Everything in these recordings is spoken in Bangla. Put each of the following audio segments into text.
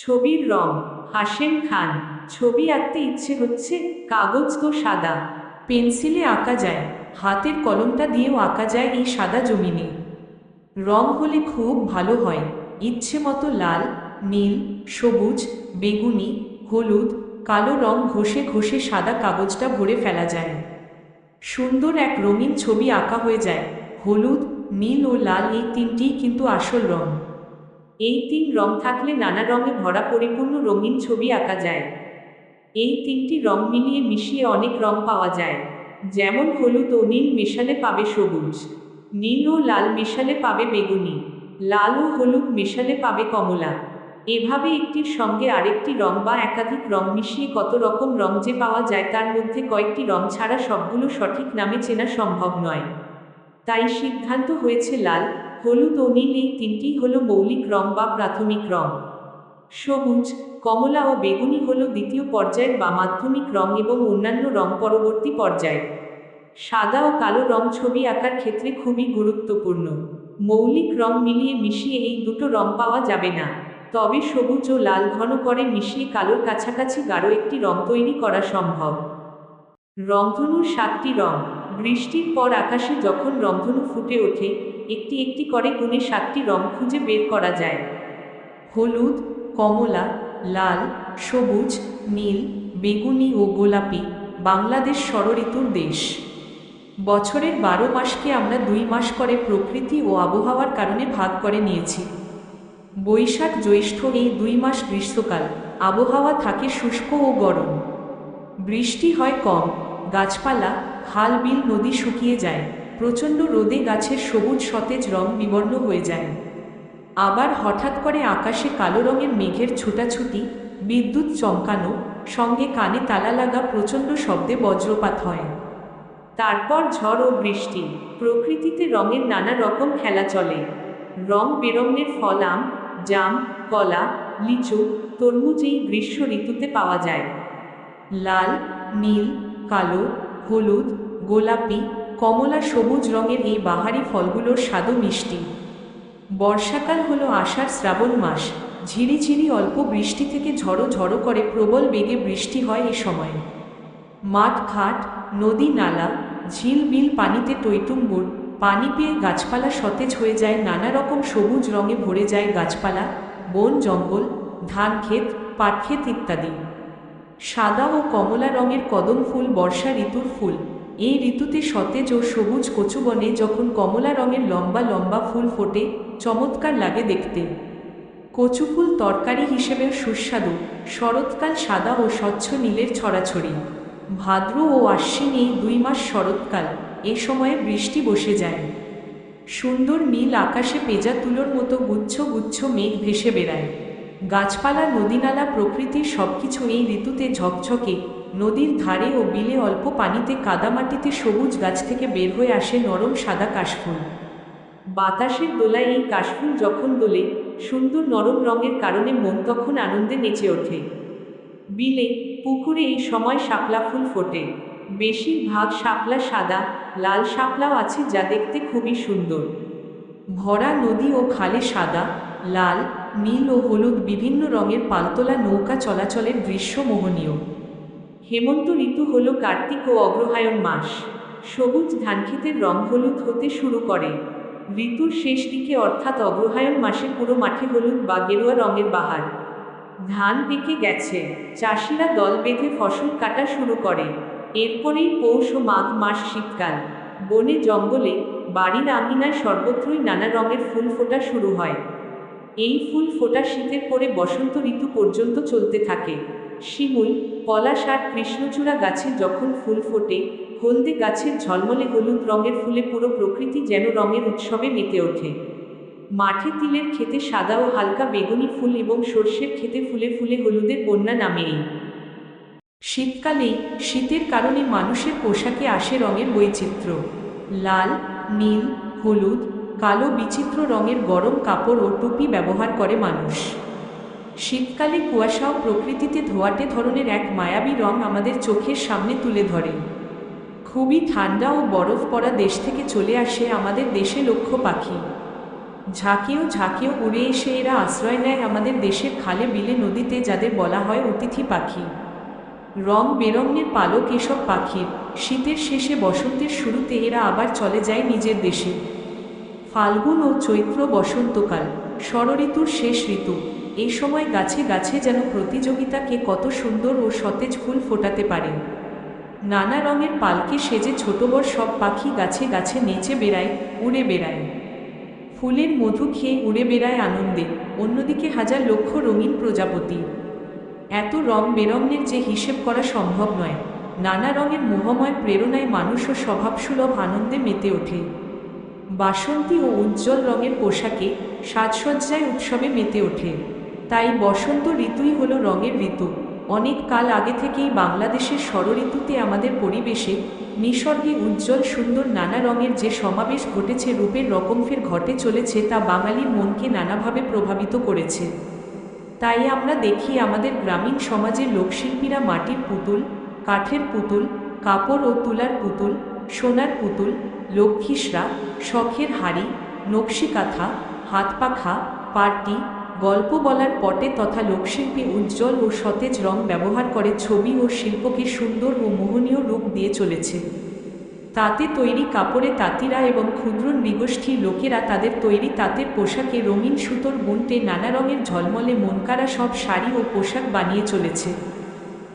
ছবির রং হাসেম খান। ছবি আঁকতে ইচ্ছে হচ্ছে কাগজ তো সাদা। পেন্সিলে আঁকা যায়, হাতের কলমটা দিয়েও আঁকা যায় এই সাদা জমিনে। রং হলে খুব ভালো হয়। ইচ্ছে মতো লাল, নীল, সবুজ, বেগুনি, হলুদ, কালো রং ঘষে ঘষে সাদা কাগজটা ভরে ফেলা যায়। সুন্দর এক রঙিন ছবি আঁকা হয়ে যায়। হলুদ, নীল ও লাল এই তিনটিই কিন্তু আসল রং। এই তিন রং থাকলে নানা রঙে ভরা পরিপূর্ণ রঙিন ছবি আঁকা যায়। এই তিনটি রং মিলিয়ে মিশিয়ে অনেক রং পাওয়া যায়। যেমন হলুদ ও নীল মেশালে পাবে সবুজ, নীল ও লাল মেশালে পাবে বেগুনি, লাল ও হলুদ মেশালে পাবে কমলা। এভাবে একটির সঙ্গে আরেকটি রং বা একাধিক রং মিশিয়ে কত রকম রং যে পাওয়া যায় তার মধ্যে কয়েকটি রং ছাড়া সবগুলো সঠিক নামে চেনা সম্ভব নয়। তাই সিদ্ধান্ত হয়েছে লাল, হলুদ ও নীল এই তিনটি হল মৌলিক রং বা প্রাথমিক রং। সবুজ, কমলা ও বেগুনি হল দ্বিতীয় পর্যায়ের বা মাধ্যমিক রং এবং অন্যান্য রং পরবর্তী পর্যায়ে সাদা ও কালো রং ছবি আঁকার ক্ষেত্রে খুবই গুরুত্বপূর্ণ। মৌলিক রং মিলিয়ে মিশিয়ে এই দুটো রং পাওয়া যাবে না। তবে সবুজ ও লাল ঘন করে মিশিয়ে কালোর কাছাকাছি গাঢ় একটি রং তৈরি করা সম্ভব। রংধনুর সাতটি রং বৃষ্টির পর আকাশে যখন রংধনু ফুটে ওঠে, একটি একটি করে গুণে সাতটি রং খুঁজে বের করা যায়। হলুদ, কমলা, লাল, সবুজ, নীল, বেগুনি ও গোলাপি বাংলাদেশ ষড়ঋতুর দেশ। বছরের বারো মাসকে আমরা দুই মাস করে প্রকৃতি ও আবহাওয়ার কারণে ভাগ করে নিয়েছি। বৈশাখ জ্যৈষ্ঠ এই দুই মাস গ্রীষ্মকাল, আবহাওয়া থাকে শুষ্ক ও গরম। বৃষ্টি হয় কম গাছপালা হাল বিল নদী শুকিয়ে যায়, প্রচণ্ড রোদে গাছের সবুজ সতেজ রং বিবর্ণ হয়ে যায়। আবার হঠাৎ করে আকাশে কালো রঙের মেঘের ছুটাছুটি, বিদ্যুৎ চমকানো, সঙ্গে কানে তালা লাগা প্রচণ্ড শব্দে বজ্রপাত হয়। তারপর ঝড় ও বৃষ্টি, প্রকৃতিতে রঙের নানা রকম খেলা চলে। রং বেরঙের ফল আম, জাম, কলা, লিচু, তরমুজ এই গ্রীষ্ম ঋতুতে পাওয়া যায়। লাল, নীল কালো, হলুদ, গোলাপি, কমলা সবুজ রঙের এই বাহারি ফলগুলোর স্বাদও মিষ্টি। বর্ষাকাল হলো আষাঢ় শ্রাবণ মাস। ঝিরিঝিরি অল্প বৃষ্টি থেকে ঝড়ো ঝড়ো করে প্রবল বেগে বৃষ্টি হয় এ সময়। মাঠ, ঘাট, নদী, নালা ঝিল বিল পানিতে টইটুম্বুর পানি পেয়ে গাছপালা সতেজ হয়ে যায়, নানা রকম সবুজ রঙে ভরে যায় গাছপালা, বন জঙ্গল, ধান ক্ষেত, পাট ক্ষেত ইত্যাদি। সাদা ও কমলা রঙের কদম ফুল, বর্ষা ঋতুর ফুল। এই ঋতুতে সতেজ ও সবুজ কচুবনে যখন কমলা রঙের লম্বা লম্বা ফুল ফোটে, চমৎকার লাগে দেখতে। কচু ফুল তরকারি হিসেবেও সুস্বাদু। শরৎকাল সাদা ও স্বচ্ছ নীলের ছড়াছড়ি। ভাদ্র ও আশ্বিন এই দুই মাস শরৎকাল, এ সময়ে বৃষ্টি বসে যায়। সুন্দর নীল আকাশে পেজা তুলোর মতো গুচ্ছ গুচ্ছ মেঘ ভেসে বেড়ায়। গাছপালা, নদীনালা প্রকৃতির সবকিছু এই ঋতুতে ঝকঝকে। নদীর ধারে ও বিলে অল্প পানিতে কাদামাটিতে সবুজ গাছ থেকে বের হয়ে আসে নরম সাদা কাশফুল। বাতাসের দোলায় এই কাশফুল যখন দোলে, সুন্দর নরম রঙের কারণে মন তখন আনন্দে নেচে ওঠে। বিলে, পুকুরে এই সময় শাপলা ফুল ফোটে। বেশিরভাগ শাপলা সাদা, লাল শাপলাও আছে যা দেখতে খুবই সুন্দর। ভরা নদী ও খালে সাদা, লাল নীল ও হলুদ বিভিন্ন রঙের পালতোলা নৌকা চলাচলের দৃশ্য মোহনীয়। হেমন্ত ঋতু হল কার্তিক ও অগ্রহায়ণ মাস। সবুজ ধানক্ষেতের রং হলুদ হতে শুরু করে। ঋতুর শেষ দিকে অর্থাৎ অগ্রহায়ণ মাসে পুরো মাঠে হলুদ বা গেরুয়া রঙের বাহার। ধান পেকে গেছে, চাষিরা দল বেঁধে ফসল কাটা শুরু করে। এরপরেই পৌষ ও মাঘ মাস শীতকাল। বনে জঙ্গলে, বাড়ির আঙিনায় সর্বত্রই নানা রঙের ফুল ফোটা শুরু হয়। এই ফুল ফোটা শীতের পরে বসন্ত ঋতু পর্যন্ত চলতে থাকে। শিমুল, পলাশ আর কৃষ্ণচূড়া গাছে যখন ফুল ফোটে, হলদে গাছের ঝলমলে হলুদ রঙের ফুলে পুরো প্রকৃতি যেন রঙের উৎসবে মেতে ওঠে। মাঠে তিলের খেতে সাদা ও হালকা বেগুনি ফুল এবং সর্ষের খেতে ফুলে ফুলে হলুদের বন্যা নামে এই শীতকালেই শীতের কারণে মানুষের পোশাকে আসে রঙের বৈচিত্র্য। লাল, নীল, হলুদ কালো বিচিত্র রঙের গরম কাপড় ও টুপি ব্যবহার করে মানুষ। শীতকালে কুয়াশাও প্রকৃতিতে ধোয়াটে ধরনের এক মায়াবী রং আমাদের চোখের সামনে তুলে ধরে। খুবই ঠান্ডা ও বরফ পড়া দেশ থেকে চলে আসে আমাদের দেশে লক্ষ্য পাখি। ঝাঁকিয়েও ঝাঁকিয়েও উড়ে এসে এরা আশ্রয় নেয় আমাদের দেশের খালে বিলে নদীতে যাদের বলা হয় অতিথি পাখি। রং বেরঙের পালক এসব পাখির। শীতের শেষে বসন্তের শুরুতে এরা আবার চলে যায় নিজের দেশে। ফাল্গুন ও চৈত্র বসন্তকাল ষড়ঋতুর শেষ ঋতু। এই সময় গাছে গাছে যেন প্রতিযোগিতাকে কত সুন্দর ও সতেজ ফুল ফোটাতে পারে। নানা রঙের পালকে সেজে ছোট বড় সব পাখি গাছে গাছে নেচে বেড়ায়, উড়ে বেড়ায়। ফুলের মধু খেয়ে উড়ে বেড়ায় আনন্দে, অন্যদিকে হাজার লক্ষ রঙিন প্রজাপতি। এত রং বেরঙের যে হিসেব করা সম্ভব নয়। নানা রঙের মোহময় প্রেরণায় মানুষ ও স্বভাবসুলভ আনন্দে মেতে ওঠে। বাসন্তী ও উজ্জ্বল রঙের পোশাকে সাজসজ্জায় উৎসবে মেতে ওঠে। তাই বসন্ত ঋতুই হলো রঙের ঋতু। অনেক কাল আগে থেকেই বাংলাদেশের ষড়ঋতুতে আমাদের পরিবেশে নিসর্গে উজ্জ্বল, সুন্দর নানা রঙের যে সমাবেশ ঘটেছে, রূপের রকম ফের ঘটে চলেছে তা বাঙালির মনকে নানাভাবে প্রভাবিত করেছে। তাই আমরা দেখি আমাদের গ্রামীণ সমাজের লোকশিল্পীরা মাটির পুতুল, কাঠের পুতুল, কাপড় ও তুলার পুতুল, সোনার পুতুল লক্ষ্মীসরা শখের হাড়ি, নকশিকাঁথা, হাতপাখা, পার্টি, গল্প বলার পটে তথা লোকশিল্পী উজ্জ্বল ও সতেজ রং ব্যবহার করে ছবি ও শিল্পকে সুন্দর ও মোহনীয় রূপ দিয়ে চলেছে। তাতে তৈরি কাপড়ে তাঁতিরা এবং ক্ষুদ্র নৃগোষ্ঠীর লোকেরা তাদের তৈরি তাঁতের পোশাকে রঙিন সুতোর বুনটে নানা রঙের ঝলমলে মনকারা সব শাড়ি ও পোশাক বানিয়ে চলেছে।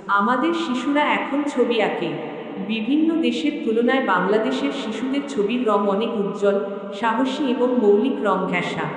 আমাদের শিশুরা এখন ছবি আঁকে। বিভিন্ন দেশের তুলনায় বাংলাদেশের শিশুদের ছবির রং অনেক উজ্জ্বল, সাহসী এবং মৌলিক রং ঘেঁষা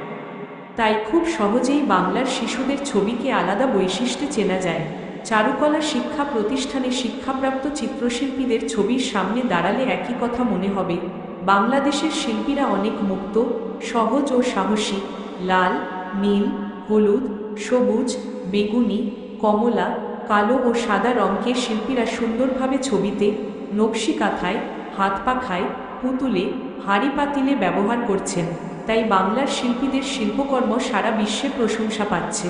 তাই খুব সহজেই বাংলার শিশুদের ছবিকে আলাদা বৈশিষ্ট্যে চেনা যায়। চারুকলা শিক্ষা প্রতিষ্ঠানে শিক্ষাপ্রাপ্ত চিত্রশিল্পীদের ছবির সামনে দাঁড়ালে একই কথা মনে হবে। বাংলাদেশের শিল্পীরা অনেক মুক্ত, সহজ ও সাহসী। লাল, নীল, হলুদ, সবুজ, বেগুনি, কমলা কালো ও সাদা রঙকে শিল্পীরা সুন্দরভাবে ছবিতে, নকশি কাঁথায়, হাত পাখায় পুতুলে, হাড়ি পাতিলে ব্যবহার করছেন। তাই বাংলার শিল্পীদের শিল্পকর্ম সারা বিশ্বে প্রশংসা পাচ্ছে।